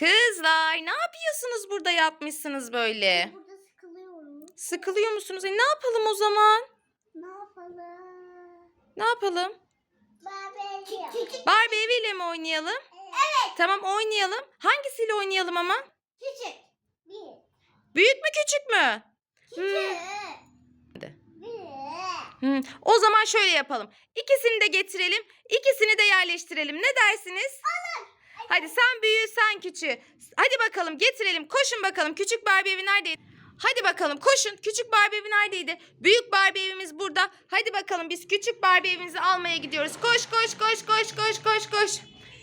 Kızlar ne yapıyorsunuz burada yapmışsınız böyle? Burada sıkılıyorum. Sıkılıyor musunuz? E, ne yapalım o zaman? Ne yapalım? Ne yapalım? Barbie. Küçük. Barbie eviyle mi oynayalım? Evet. Tamam oynayalım. Hangisiyle oynayalım ama? Küçük. Bir. Büyük mü küçük mü? Küçük. Bir. Hmm, O zaman şöyle yapalım. İkisini de getirelim. ikisini de yerleştirelim. Ne dersiniz? Hadi sen büyüğü sen küçüğü. Hadi bakalım getirelim. Koşun bakalım. Küçük Barbie evi neredeydi? Hadi bakalım koşun. Küçük Barbie evi neredeydi? Büyük Barbie evimiz burada. Hadi bakalım biz küçük Barbie evimizi almaya gidiyoruz. Koş koş koş koş koş koş koş.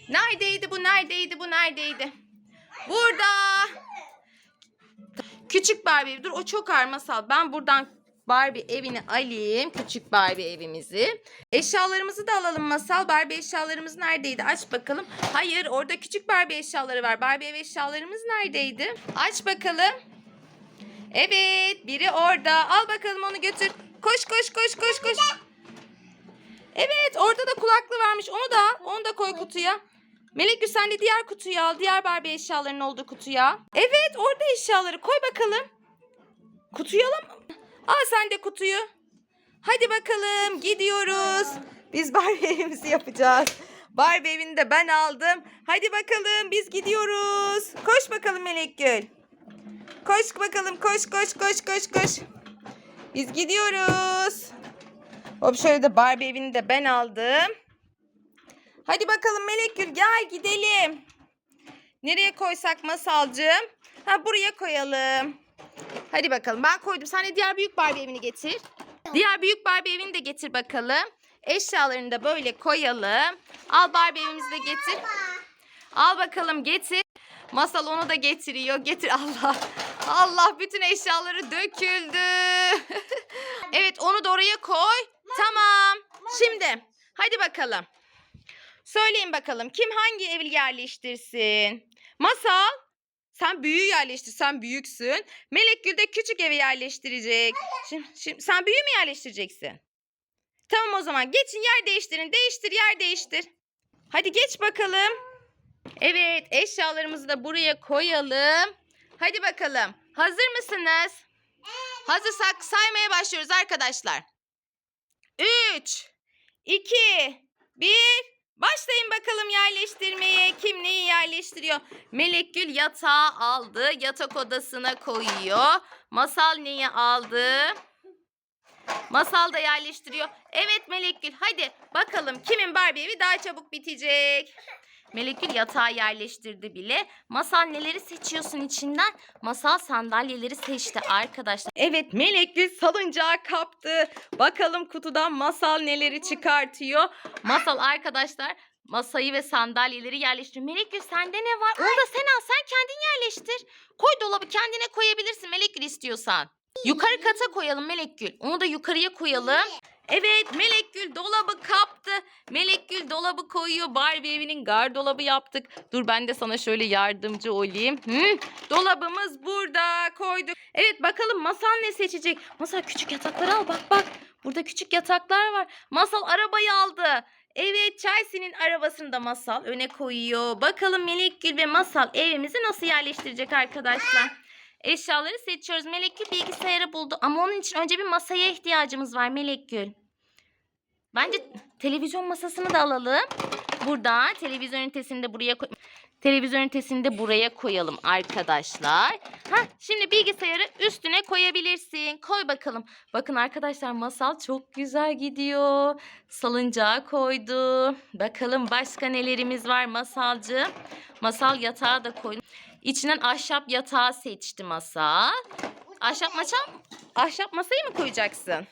Neredeydi bu? Neredeydi bu? Neredeydi? Burada. Küçük Barbie evi. Dur o çok ağır masal. Ben buradan Barbie evini alayım. Küçük Barbie evimizi. Eşyalarımızı da alalım masal. Barbie eşyalarımız neredeydi? Aç bakalım. Hayır orada küçük Barbie eşyaları var. Barbie ev eşyalarımız neredeydi? Aç bakalım. Evet biri orada. Al bakalım onu götür. Koş koş koş koş koş. Evet orada da kulaklı varmış. Onu da. Onu da koy kutuya. Melek Gül sen de diğer kutuyu al. Diğer Barbie eşyalarının olduğu kutuya. Evet orada eşyaları koy bakalım. Kutuyu al. Al sen de kutuyu. Hadi bakalım gidiyoruz. Biz Barbie evimizi yapacağız. Barbie evini de ben aldım. Hadi bakalım biz gidiyoruz. Koş bakalım Melek Gül. Koş bakalım koş koş koş koş koş. Biz gidiyoruz. Hop şöyle de Barbie evini de ben aldım. Hadi bakalım Melek Gül gel gidelim. Nereye koysak masalcığım? Ha buraya koyalım. Hadi bakalım ben koydum. Sen de diğer büyük Barbie evini getir. Diğer büyük Barbie evini de getir bakalım. Eşyalarını da böyle koyalım. Al Barbie evimizi de getir. Al bakalım getir. Masal onu da getiriyor. Getir Allah. Allah bütün eşyaları döküldü. evet onu da oraya koy. Tamam. Şimdi hadi bakalım. Söyleyin bakalım kim hangi evi yerleştirsin? Masal sen büyüğü yerleştir. Sen büyüksün. Melek Gül de küçük evi yerleştirecek. Şimdi, şimdi sen büyüğü mü yerleştireceksin? Tamam o zaman geçin yer değiştirin. Değiştir yer değiştir. Hadi geç bakalım. Evet eşyalarımızı da buraya koyalım. Hadi bakalım. Hazır mısınız? Hazırsak saymaya başlıyoruz arkadaşlar. 3, 2, 1. Başlayın bakalım yerleştirmeye. Kim neyi yerleştiriyor? Melek Gül yatağı aldı. Yatak odasına koyuyor. Masal neyi aldı? Masal da yerleştiriyor. Evet Melek Gül hadi bakalım kimin Barbie evi daha çabuk bitecek. Melek Gül yatağı yerleştirdi bile. Masal neleri seçiyorsun içinden? Masal sandalyeleri seçti arkadaşlar. Evet Melek Gül salıncağı kaptı. Bakalım kutudan Masal neleri çıkartıyor. Masal arkadaşlar masayı ve sandalyeleri yerleştiriyor. Melek Gül sende ne var? Onu da sen al sen kendin yerleştir. Koy dolabı kendine koyabilirsin Melek Gül istiyorsan. Yukarı kata koyalım Melek Gül. Onu da yukarıya koyalım. Evet Melek Gül dolabı kaptı. Melek Gül dolabı koyuyor. Barbie evinin gardolabı yaptık. Dur ben de sana şöyle yardımcı olayım. Hı? Dolabımız burada koyduk. Evet bakalım Masal ne seçecek? Masal küçük yatakları al bak bak. Burada küçük yataklar var. Masal arabayı aldı. Evet Chelsea'nin arabasını da Masal öne koyuyor. Bakalım Melek Gül ve Masal evimizi nasıl yerleştirecek arkadaşlar. Eşyaları seçiyoruz. Melek Gül bilgisayarı buldu ama onun için önce bir masaya ihtiyacımız var Melek Gül. Bence televizyon masasını da alalım. Burada televizyon ünitesini de buraya koy televizyon ünitesini de buraya koyalım arkadaşlar. Ha şimdi bilgisayarı üstüne koyabilirsin. Koy bakalım. Bakın arkadaşlar masal çok güzel gidiyor. Salıncağı koydu. Bakalım başka nelerimiz var masalcı. Masal yatağı da koydu. İçinden ahşap yatağı seçti masal. Ahşap maça ahşap masayı mı koyacaksın?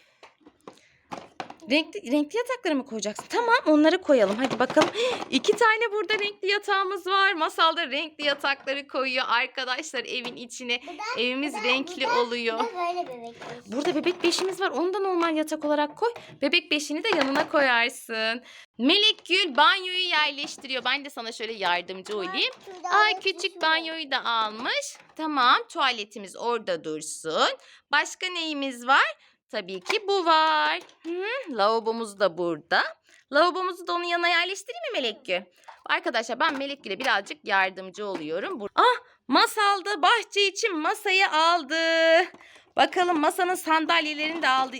Renkli, renkli yatakları mı koyacaksın? Tamam onları koyalım. Hadi bakalım. İki tane burada renkli yatağımız var. Masalda renkli yatakları koyuyor arkadaşlar evin içine. Evimiz renkli oluyor. Bu da böyle bebek. Burada bebek beşimiz var. Onu da normal yatak olarak koy. Bebek beşini de yanına koyarsın. Melek Gül banyoyu yerleştiriyor. Ben de sana şöyle yardımcı olayım. Ay küçük banyoyu da almış. Tamam tuvaletimiz orada dursun. Başka neyimiz var? Tabii ki bu var. Hı, lavabomuz da burada. Lavabomuzu da onun yanına yerleştireyim mi Melekgül? Arkadaşlar ben Melekgül'e birazcık yardımcı oluyorum. Ah masalda bahçe için masayı aldı. Bakalım masanın sandalyelerini de aldı.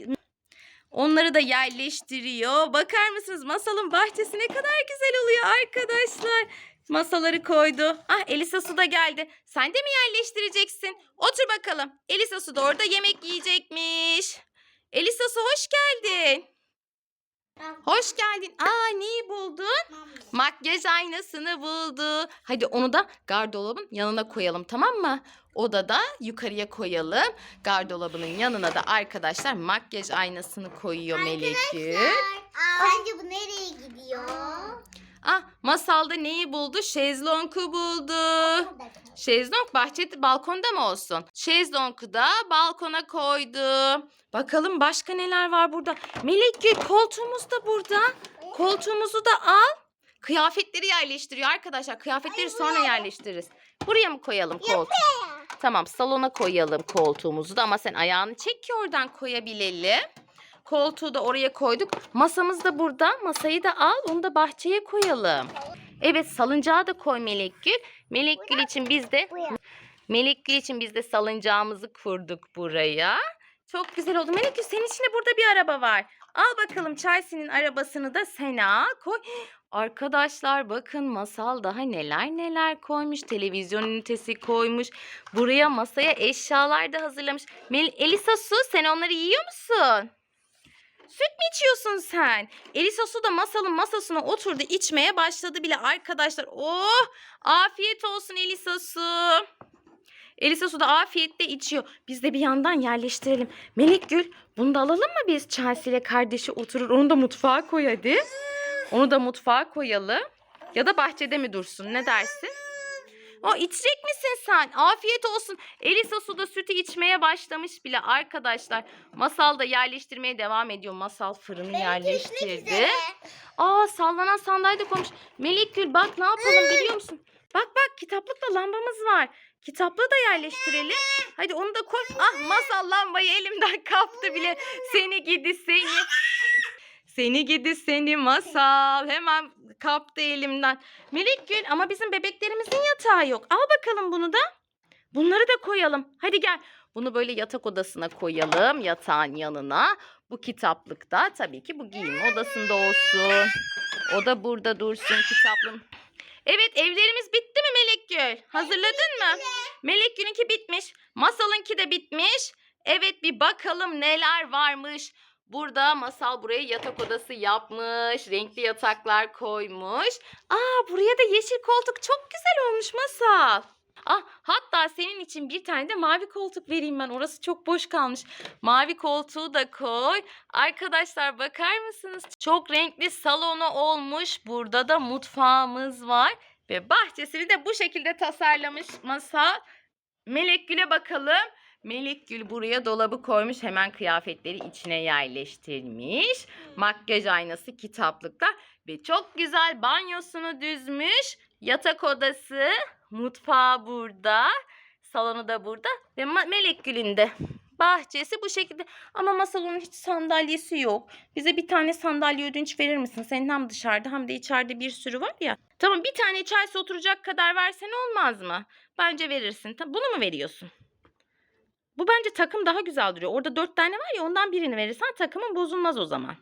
Onları da yerleştiriyor. Bakar mısınız masalın bahçesi ne kadar güzel oluyor arkadaşlar. Masaları koydu. Ah Elisa Su da geldi. Sen de mi yerleştireceksin? Otur bakalım. Elisa Su da orada yemek yiyecekmiş. Elisa Su hoş geldin. Hoş geldin. Aa neyi buldun? Makyaj aynasını buldu. Hadi onu da gardırobun yanına koyalım tamam mı? Odada yukarıya koyalım. Gardırobunun yanına da arkadaşlar makyaj aynasını koyuyor Melekgül. Sence bu nereye gidiyor? Ah masalda neyi buldu? Şezlong'u buldu. Şezlong bahçede balkonda mı olsun? Şezlong'u da balkona koydu. Bakalım başka neler var burada? Melekgül koltuğumuz da burada. Koltuğumuzu da al. Kıyafetleri yerleştiriyor arkadaşlar. Kıyafetleri sonra yerleştiririz. Buraya mı koyalım koltuğu? Tamam salona koyalım koltuğumuzu da ama sen ayağını çek ki oradan koyabilelim. Koltuğu da oraya koyduk. Masamız da burada. Masayı da al onu da bahçeye koyalım. Evet salıncağı da koy Melekgül. Melekgül için biz de Melekgül için biz de salıncağımızı kurduk buraya. Çok güzel oldu. Melekgül senin için de burada bir araba var. Al bakalım Chelsea'nin arabasını da Sena koy. Arkadaşlar bakın masal daha neler neler koymuş. Televizyon ünitesi koymuş. Buraya masaya eşyalar da hazırlamış. Mel Elisa Su sen onları yiyor musun? Süt mü içiyorsun sen? Elisa Su da masalın masasına oturdu içmeye başladı bile arkadaşlar. Oh afiyet olsun Elisa Su. Elisa Su da afiyetle içiyor. Biz de bir yandan yerleştirelim. Melek Gül bunu da alalım mı biz? Chelsea ile kardeşi oturur. Onu da mutfağa koy hadi. Onu da mutfağa koyalım. Ya da bahçede mi dursun? Ne dersin? O içecek misin sen? Afiyet olsun. Elisa Su da sütü içmeye başlamış bile arkadaşlar. Masal da yerleştirmeye devam ediyor. Masal fırını yerleştirdi. Aa sallanan sandalye de koymuş. Melek Gül bak ne yapalım biliyor musun? Bak bak kitaplıkla lambamız var. Kitaplığı da yerleştirelim. Hadi onu da koy. Ah masal lambayı elimden kaptı bile. Seni gidi seni. Seni gidi seni masal. Hemen kaptı elimden. Melek Gül ama bizim bebeklerimizin yatağı yok. Al bakalım bunu da. Bunları da koyalım. Hadi gel. Bunu böyle yatak odasına koyalım. Yatağın yanına. Bu kitaplıkta tabii ki bu giyinme odasında olsun. O da burada dursun kitaplığım. Evet evlerimiz bitti mi Melek Gül? Hazırladın mı? Melek Gül'ünki bitmiş. Masal'ınki de bitmiş. Evet bir bakalım neler varmış. Burada Masal buraya yatak odası yapmış. Renkli yataklar koymuş. Aa buraya da yeşil koltuk çok güzel olmuş Masal. Ah hatta senin için bir tane de mavi koltuk vereyim ben. Orası çok boş kalmış. Mavi koltuğu da koy. Arkadaşlar bakar mısınız? Çok renkli salonu olmuş. Burada da mutfağımız var. Ve bahçesini de bu şekilde tasarlamış Masal. Melek Gül'e bakalım. Melek Gül buraya dolabı koymuş. Hemen kıyafetleri içine yerleştirmiş. Makyaj aynası, kitaplıklar ve çok güzel banyosunu düzmüş. Yatak odası, mutfağı burada, salonu da burada ve Melek Gül'ün de bahçesi bu şekilde. Ama masalonun hiç sandalyesi yok. Bize bir tane sandalye ödünç verir misin? Senin hem dışarıda hem de içeride bir sürü var ya. Tamam bir tane Chelsea oturacak kadar versen olmaz mı? Bence verirsin. Bunu mu veriyorsun? Bu bence takım daha güzel duruyor. Orada dört tane var ya ondan birini verirsen takımın bozulmaz o zaman.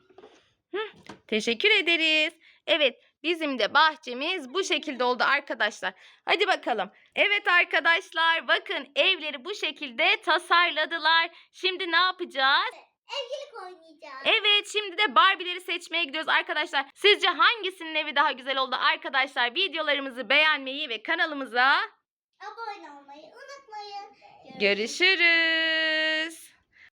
Hı, teşekkür ederiz. Evet bizim de bahçemiz bu şekilde oldu arkadaşlar. Hadi bakalım. Evet arkadaşlar bakın evleri bu şekilde tasarladılar. Şimdi ne yapacağız? Evcilik oynayacağız. Evet şimdi de Barbie'leri seçmeye gidiyoruz arkadaşlar. Sizce hangisinin evi daha güzel oldu arkadaşlar? Videolarımızı beğenmeyi ve kanalımıza Abone olmayı unutmayın. Görüşürüz.